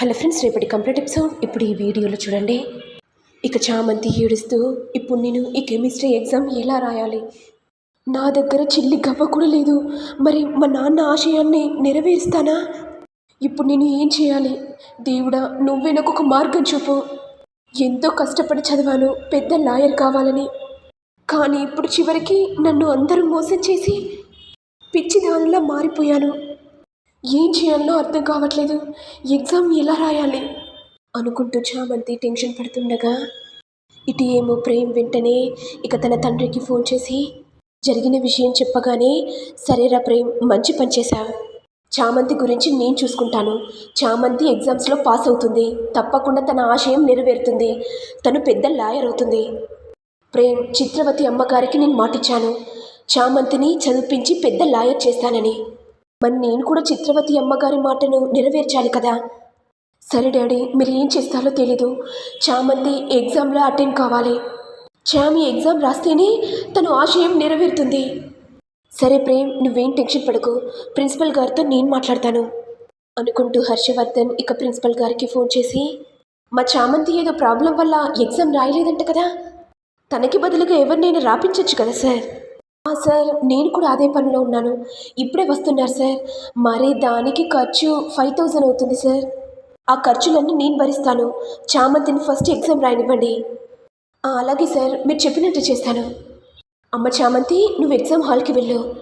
Hello friends రేపటి complete episode. ఇప్పుడు ఈ వీడియోలో చూడండి. ఇక చామంతి ఏడుస్తూ ఇప్పుడు నేను ఈ కెమిస్ట్రీ ఎగ్జామ్ ఎలా రాయాలి? నా దగ్గర చిల్లి గవ్వ కూడా లేదు. మరి మా నాన్న ఆశయాన్ని నెరవేరుస్తానా? ఇప్పుడు నేను ఏం చేయాలి? దేవుడా నువ్వే నాకు ఒక మార్గం చూపు. ఎంతో కష్టపడి చదివాను పెద్ద లాయర్ కావాలని. కానీ ఇప్పుడు చివరికి నన్ను అందరూ మోసం చేసి పిచ్చిదానిలా మారిపోయాను. ఏం చేయాలో అర్థం కావట్లేదు. ఎగ్జామ్ ఎలా రాయాలి? అనుకుంటూ చామంతి టెన్షన్ పడుతుండగా ఇటు ఏమో ప్రేమ్ వెంటనే ఇక తన తండ్రికి ఫోన్ చేసి జరిగిన విషయం చెప్పగానే సరేరా ప్రేమ్ మంచి పని చేశావు. చామంతి గురించి నేను చూసుకుంటాను. చామంతి ఎగ్జామ్స్లో పాస్ అవుతుంది. తప్పకుండా తన ఆశయం నెరవేరుతుంది. తను పెద్ద లాయర్ అవుతుంది. ప్రేమ్ చిత్రవతి అమ్మగారికి నేను మాటిచ్చాను. చామంతిని చదివించి పెద్ద లాయర్ చేస్తానని. మరి నేను కూడా చిత్రవతి అమ్మగారి మాటను నెరవేర్చాలి కదా? సరే డాడీ మీరు ఏం చేస్తారో తెలీదు. చామంతి ఎగ్జామ్లో అటెండ్ కావాలి. చామి ఎగ్జామ్ రాస్తేనే తను ఆశయం నెరవేరుతుంది. సరే ప్రేమ్ నువ్వేం టెన్షన్ పడకు. ప్రిన్సిపల్ గారితో నేను మాట్లాడతాను. అనుకుంటూ హర్షవర్ధన్ ఇక ప్రిన్సిపల్ గారికి ఫోన్ చేసి మా చామంతి ఏదో ప్రాబ్లం వల్ల ఎగ్జామ్ రాయలేదంట కదా? తనకి బదులుగా ఎవరినైనా రాపించవచ్చు కదా సార్? సార్ నేను కూడా అదే పనిలో ఉన్నాను. ఇప్పుడే వస్తున్నారు సార్. మరి దానికి ఖర్చు ఫైవ్ థౌజండ్ అవుతుంది సార్. ఆ ఖర్చులన్నీ నేను భరిస్తాను. చామంతిని ఫస్ట్ ఎగ్జామ్ రాయనివ్వండి. అలాగే సార్. మీరు చెప్పినట్టు చేస్తాను. అమ్మ చామంతి నువ్వు ఎగ్జామ్ హాల్కి వెళ్ళు.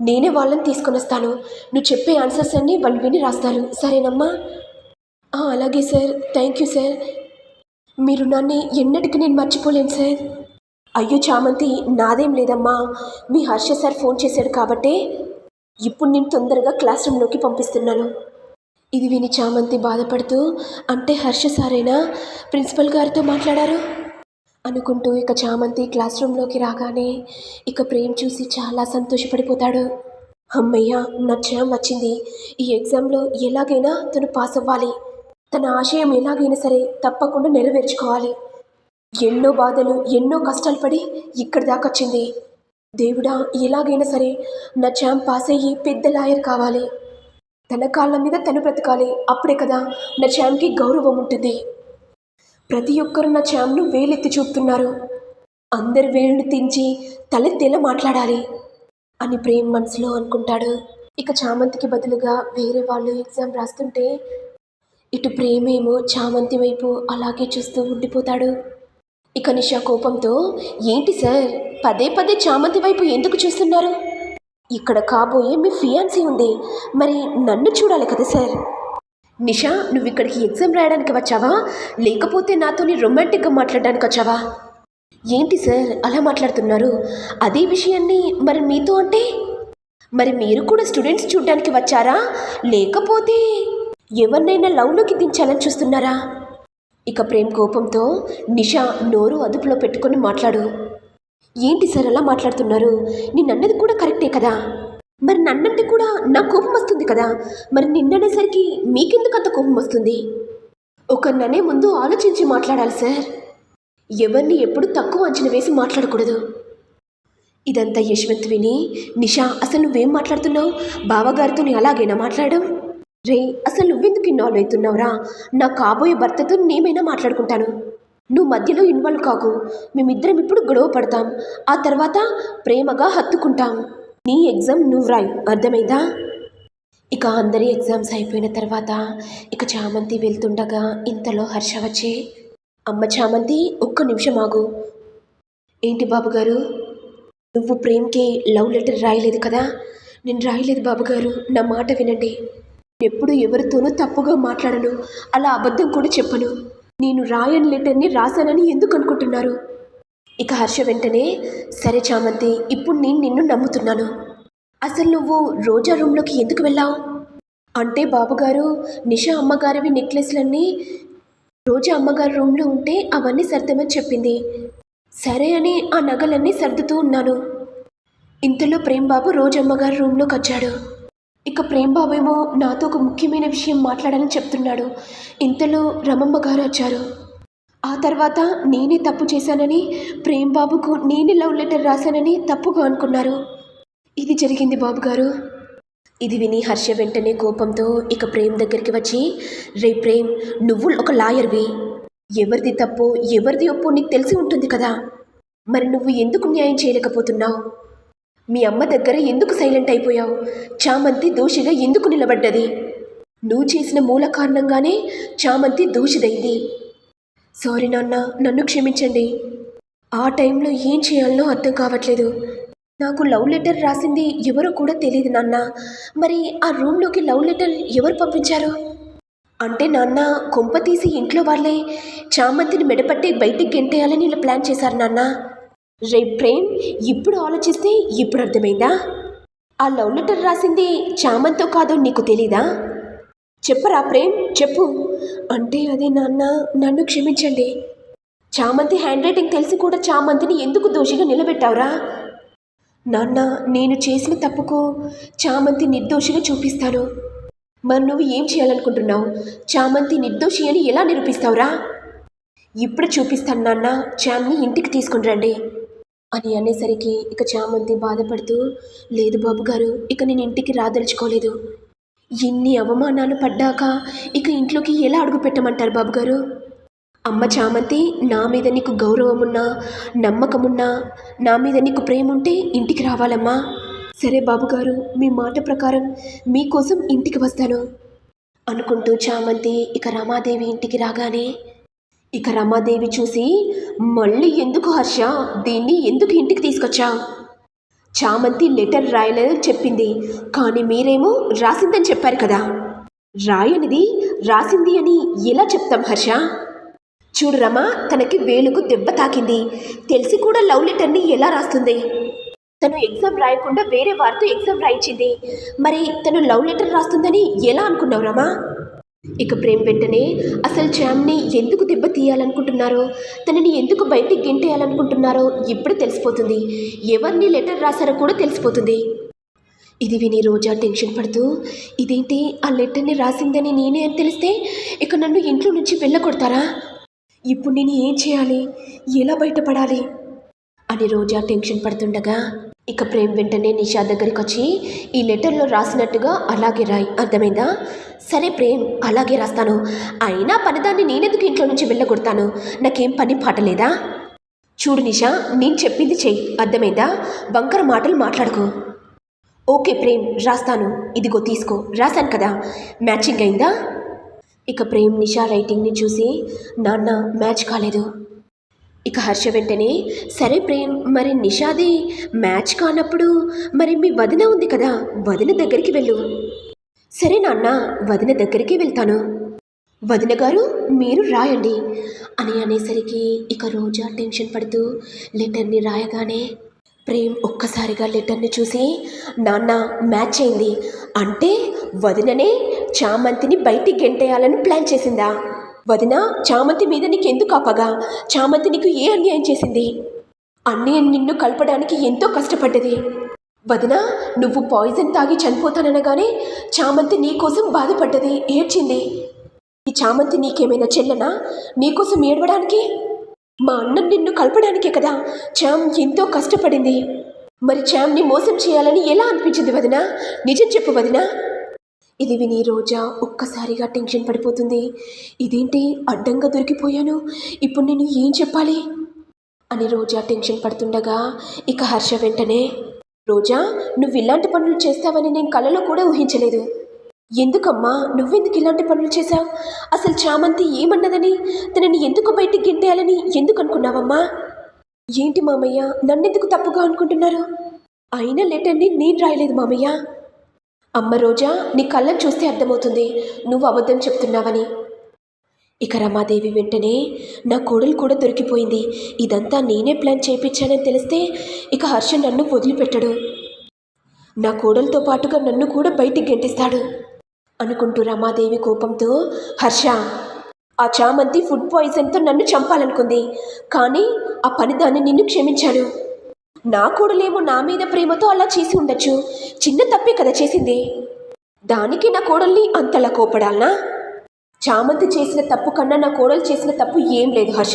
నేనే వాళ్ళని తీసుకొని వస్తాను. నువ్వు చెప్పే ఆన్సర్స్ అన్నీ వాళ్ళు విని రాస్తారు. సరేనమ్మా? అలాగే సార్. Thank you sir. మీరు నన్ను ఎన్నటికి నేను మర్చిపోలేను సార్. అయ్యో చామంతి నాదేం లేదమ్మా. మీ హర్ష సార్ ఫోన్ చేశాడు కాబట్టే ఇప్పుడు నేను తొందరగా క్లాస్ రూమ్లోకి పంపిస్తున్నాను. ఇది విని చామంతి బాధపడుతూ అంటే హర్ష సారేనా? ప్రిన్సిపల్ గారితో మాట్లాడారు? అనుకుంటూ ఇక చామంతి క్లాస్ రూమ్లోకి రాగానే ఇక ప్రేమ్ చూసి చాలా సంతోషపడిపోతాడు. అమ్మయ్య నా క్షయం వచ్చింది ఈ ఎగ్జామ్లో ఎలాగైనా తను పాస్ అవ్వాలి. తన ఆశయం ఎలాగైనా సరే తప్పకుండా నెరవేర్చుకోవాలి. ఎన్నో బాధలు ఎన్నో కష్టాలు పడి ఇక్కడి దాకా వచ్చింది. దేవుడా ఎలాగైనా సరే నా చాం పాస్ అయ్యి పెద్ద లాయర్ కావాలి. తన కాళ్ళ మీద తను బ్రతకాలి. అప్పుడే కదా నా చాంకి గౌరవం ఉంటుంది. ప్రతి ఒక్కరు నా చాంను వేలెత్తి చూపుతున్నారు. అందరి వేళ్ళు తించి తలెత్తేలా మాట్లాడాలి అని ప్రేమ్ మనసులో అనుకుంటాడు. ఇక చామంతికి బదులుగా వేరే వాళ్ళు ఎగ్జామ్ రాస్తుంటే ఇటు ప్రేమేమో చామంతి వైపు అలాగే చూస్తూ ఉండిపోతాడు. ఇక నిషా కోపంతో ఏంటి సార్? పదే పదే చామంతి వైపు ఎందుకు చూస్తున్నారు? ఇక్కడ కాబోయే మీ ఫియాన్సీ ఉంది. మరి నన్ను చూడాలి కదా సార్? నిషా నువ్వు ఇక్కడికి ఎగ్జామ్ రాయడానికి వచ్చావా? లేకపోతే నాతోని రొమాంటిక్గా మాట్లాడడానికి వచ్చావా? ఏంటి సార్? అలా మాట్లాడుతున్నారు. అదే విషయాన్ని మరి మీతో అంటే? మరి మీరు కూడా స్టూడెంట్స్ చూడడానికి వచ్చారా? లేకపోతే ఎవరినైనా లవ్లోకి దించాలని చూస్తున్నారా? ఇక ప్రేమ్ కోపంతో నిషా నోరు అదుపులో పెట్టుకొని మాట్లాడు. ఏంటి సార్ అలా మాట్లాడుతున్నారు? నిన్నన్నది కూడా కరెక్టే కదా? మరి నన్నంటే కూడా నా కోపం వస్తుంది కదా? మరి నిన్ననేసరికి మీకెందుకు అంత కోపం వస్తుంది? ఒకరిననే ముందు ఆలోచించి మాట్లాడాలి సార్. ఎవరిని ఎప్పుడు తక్కువ అంచనా వేసి మాట్లాడకూడదు. ఇదంతా యశ్వంత్ విని నిషా అసలు నువ్వేం మాట్లాడుతున్నావు? బావగారితో అలాగేనా మాట్లాడడం? రే అసలు నువ్వెందుకు ఇన్వాల్వ్ అవుతున్నావురా? నా కాబోయే భర్తతో నేమైనా మాట్లాడుకుంటాను. నువ్వు మధ్యలో ఇన్వాల్వ్ కాకు. మేమిద్దరం ఇప్పుడు గొడవ పడతాం. ఆ తర్వాత ప్రేమగా హత్తుకుంటాం. నీ ఎగ్జామ్ నువ్వు రాయి. అర్థమైందా? ఇక అందరి ఎగ్జామ్స్ అయిపోయిన తర్వాత ఇక చామంతి వెళ్తుండగా ఇంతలో హర్ష వచ్చే అమ్మ చామంతి ఒక్క నిమిషం ఆగు. ఏంటి బాబుగారు? నువ్వు ప్రేమ్కి లవ్ లెటర్ రాయలేదు కదా? నేను రాయలేదు బాబుగారు. నా మాట వినండి. ఎప్పుడు ఎవరితోనూ తప్పుగా మాట్లాడను. అలా అబద్ధం కూడా చెప్పను. నేను రాయని లెటర్ని రాశానని ఎందుకు అనుకుంటున్నారు? ఇక హర్ష వెంటనే సరే చామంతి ఇప్పుడు నేను నిన్ను నమ్ముతున్నాను. అసలు నువ్వు రోజా రూమ్లోకి ఎందుకు వెళ్ళావు? అంటే బాబుగారు నిషా అమ్మగారివి నెక్లెస్లన్నీ రోజా అమ్మగారి రూమ్లో ఉంటే అవన్నీ సర్దమని చెప్పింది. సరే అని ఆ నగలన్నీ సర్దుతూ ఉన్నాను. ఇంతలో ప్రేమ్ బాబు రోజమ్మగారి రూమ్లోకి వచ్చాడు. ఇక ప్రేమ్ ఏమో నాతో ఒక ముఖ్యమైన విషయం మాట్లాడాలని చెప్తున్నాడు. ఇంతలో రమమ్మ గారు వచ్చారు. ఆ తర్వాత నేనే తప్పు చేశానని ప్రేమ్ బాబుకు నేనే లవ్ లెటర్ రాశానని తప్పుగా అనుకున్నారు. ఇది జరిగింది బాబు గారు. ఇది విని హర్ష వెంటనే కోపంతో ఇక ప్రేమ్ దగ్గరికి వచ్చి రే ప్రేమ్ నువ్వు ఒక లాయర్వి ఎవరిది తప్పు ఎవరిది ఒప్పు నీకు తెలిసి ఉంటుంది కదా. మరి నువ్వు ఎందుకు న్యాయం చేయలేకపోతున్నావు? మీ అమ్మ దగ్గర ఎందుకు సైలెంట్ అయిపోయావు? చామంతి దోషిగా ఎందుకు నిలబడ్డది? నువ్వు చేసిన మూల కారణంగానే చామంతి దోషిదైంది. సారీ నాన్న నన్ను క్షమించండి. ఆ టైంలో ఏం చేయాలనో అర్థం కావట్లేదు. నాకు లవ్ లెటర్ రాసింది ఎవరో కూడా తెలియదు నాన్న. మరి ఆ రూమ్లోకి లవ్ లెటర్ ఎవరు పంపించారు? అంటే నాన్న కొంప తీసి ఇంట్లో వాళ్ళే చామంతిని మెడపట్టి బయటికి గెంటేయాలని ఇలా ప్లాన్ చేశారు నాన్న. రే ప్రేమ్ ఇప్పుడు ఆలోచిస్తే ఇప్పుడు అర్థమైందా? ఆ లవ్ లెటర్ రాసింది చామంతో కాదో నీకు తెలీదా? చెప్పరా ప్రేమ్ చెప్పు. అంటే అదే నాన్న నన్ను క్షమించండి. చామంతి హ్యాండ్ రైటింగ్ తెలిసి కూడా చామంతిని ఎందుకు దోషిగా నిలబెట్టావురా? నాన్న నేను చేసిన తప్పుకు చామంతి నిర్దోషిగా చూపిస్తాను. మరి నువ్వు ఏం చేయాలనుకుంటున్నావు? చామంతి నిర్దోషి అని ఎలా నిరూపిస్తావురా? ఇప్పుడు చూపిస్తాను నాన్న చామ్ని ఇంటికి తీసుకుని రండి. అని అనేసరికి ఇక చామంతి బాధపడుతూ లేదు బాబు గారు ఇక నేను ఇంటికి రాదలుచుకోలేదు. ఎన్ని అవమానాలు పడ్డాక ఇక ఇంట్లోకి ఎలా అడుగు పెట్టమంటారు బాబు గారు? అమ్మ చామంతి నా మీద నీకు గౌరవమున్నా నమ్మకమున్నా నా మీద నీకు ప్రేమ ఉంటే ఇంటికి రావాలమ్మా. సరే బాబుగారు మీ మాట ప్రకారం మీకోసం ఇంటికి వస్తాను. అనుకుంటూ చామంతి ఇక రమాదేవి ఇంటికి రాగానే ఇక రమాదేవి చూసి మళ్ళీ ఎందుకు హర్ష? దీన్ని ఎందుకు ఇంటికి తీసుకొచ్చా? చామంతి లెటర్ రాయలేదని చెప్పింది. కానీ మీరేమో రాసిందని చెప్పారు కదా. రాయనిది రాసింది అని ఎలా చెప్తాం హర్ష? చూడు రమా తనకి వేలుకు దెబ్బ తాకింది. తెలిసి కూడా లవ్ లెటర్ని ఎలా రాస్తుంది? తను ఎగ్జామ్ రాయకుండా వేరే వారితో ఎగ్జామ్ రాయించింది. మరి తను లవ్ లెటర్ రాస్తుందని ఎలా అనుకున్నావు రమా? ఇక ప్రేమ్ వెంటనే అసలు చామ్ని ఎందుకు దెబ్బ తీయాలనుకుంటున్నారో తనని ఎందుకు బయటికి గెంటేయాలనుకుంటున్నారో ఇప్పుడు తెలిసిపోతుంది. ఎవరిని లెటర్ రాశారో కూడా తెలిసిపోతుంది. ఇది విని రోజా టెన్షన్ పడుతూ ఇదేంటి? ఆ లెటర్ని రాసిందని నేనే అని తెలిస్తే ఇక నన్ను ఇంట్లో నుంచి వెళ్ళకొడతారా ఇప్పుడు నేను ఏం చేయాలి? ఎలా బయటపడాలి? అని రోజా టెన్షన్ పడుతుండగా ఇక ప్రేమ్ వెంటనే నిషా దగ్గరికి వచ్చి ఈ లెటర్లో రాసినట్టుగా అలాగే రాయి. అర్థమైందా? సరే ప్రేమ్ అలాగే రాస్తాను. అయినా పనిదాన్ని నేనెందుకు ఇంట్లో నుంచి వెళ్ళగొడతాను? నాకేం పని పాటలేదా చూడు నిషా నేను చెప్పింది చెయ్యి. అర్థమైందా? వంకర మాటలు మాట్లాడుకో. ఓకే ప్రేమ్ రాస్తాను. ఇదిగో తీసుకో. రాశాను కదా. మ్యాచింగ్ అయిందా? ఇక ప్రేమ్ నిషా రైటింగ్ని చూసి నాన్న మ్యాచ్ కాలేదు. ఇక హర్ష వెంటనే సరే ప్రేమ్ మరి నిషాది మ్యాచ్ కానప్పుడు మరి మీ వదిన ఉంది కదా వదిన దగ్గరికి వెళ్ళు. సరే నాన్న వదిన దగ్గరికి వెళ్తాను. వదిన గారు మీరు రాయండి. అని అనేసరికి ఇక రోజా టెన్షన్ పడుతూ లెటర్ని రాయగానే ప్రేమ్ ఒక్కసారిగా లెటర్ని చూసి నాన్న మ్యాచ్ అయింది. అంటే వదిననే చామంతిని బయటికి గెంటేయాలని ప్లాన్ చేసిందా? వదిన చామంతి మీద నీకెందుకు ఆపగా చామంతి నీకు ఏ అన్యాయం చేసింది? అన్నయ్య నిన్ను కలపడానికి ఎంతో కష్టపడ్డది. వదిన నువ్వు పాయిజన్ తాగి చనిపోతాననగానే చామంతి నీకోసం బాధపడ్డది ఏడ్చింది. ఈ చామంతి నీకేమైనా చెల్లనా? నీకోసం ఏడవడానికి? మా అన్నం నిన్ను కలపడానికే కదా? చామ్ ఎంతో కష్టపడింది. మరి చామ్ని మోసం చేయాలని ఎలా అనిపించింది వదినా? నిజం చెప్పు వదినా. ఇది విని రోజా ఒక్కసారిగా టెన్షన్ పడిపోతుంది. ఇదేంటి? అడ్డంగా దొరికిపోయాను. ఇప్పుడు నేను ఏం చెప్పాలి? అని రోజా టెన్షన్ పడుతుండగా ఇక హర్ష వెంటనే రోజా నువ్వు ఇలాంటి పనులు చేస్తావని నేను కలలో కూడా ఊహించలేదు. ఎందుకమ్మా? నువ్వెందుకు ఇలాంటి పనులు చేశావు? అసలు చామంతి ఏమన్నదని? తనని ఎందుకు బయటికి గింటేయాలని ఎందుకు అనుకున్నావమ్మా? ఏంటి మామయ్య? నన్నెందుకు తప్పుగా అనుకుంటున్నారు? అయినా లెటర్ని నేను రాయలేదు మామయ్య. అమ్మ రోజా నీ కళ్ళను చూస్తే అర్థమవుతుంది. నువ్వు అబద్ధం చెప్తున్నావని. ఇక రమాదేవి వెంటనే నా కోడలు కూడా దొరికిపోయింది. ఇదంతా నేనే ప్లాన్ చేయించానని తెలిస్తే ఇక హర్ష నన్ను వదిలిపెట్టడు. నా కోడలతో పాటుగా నన్ను కూడా బయటికి గెంటిస్తాడు. అనుకుంటూ రమాదేవి కోపంతో హర్ష ఆ చామంతి ఫుడ్ పాయిజన్తో నన్ను చంపాలనుకుంది. కానీ ఆ పని దాన్ని నిన్ను క్షమించాను. నా కోడలేమో నా మీద ప్రేమతో అలా చేసి ఉండొచ్చు. చిన్న తప్పే కదా చేసింది. దానికి నా కోడల్ని అంతలా కోపడాలనా చామంతి చేసిన తప్పు కన్నా నా కోడలు చేసిన తప్పు ఏం లేదు హర్ష.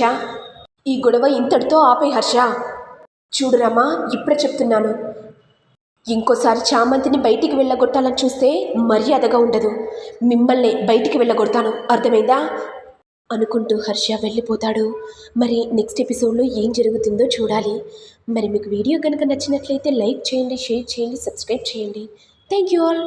ఈ గొడవ ఇంతటితో ఆపే హర్ష. చూడురామా ఇప్పుడే చెప్తున్నాను. ఇంకోసారి చామంతిని బయటికి వెళ్ళగొట్టాలని చూస్తే మర్యాదగా ఉండదు. మిమ్మల్ని బయటికి వెళ్ళగొడతాను. అర్థమైందా? అనుకుంటూ హర్ష వెళ్ళిపోతాడు. మరి నెక్స్ట్ ఎపిసోడ్లో ఏం జరుగుతుందో చూడాలి. మరి మీకు వీడియో కనుక నచ్చినట్లయితే లైక్ చేయండి షేర్ చేయండి సబ్స్క్రైబ్ చేయండి. Thank you all.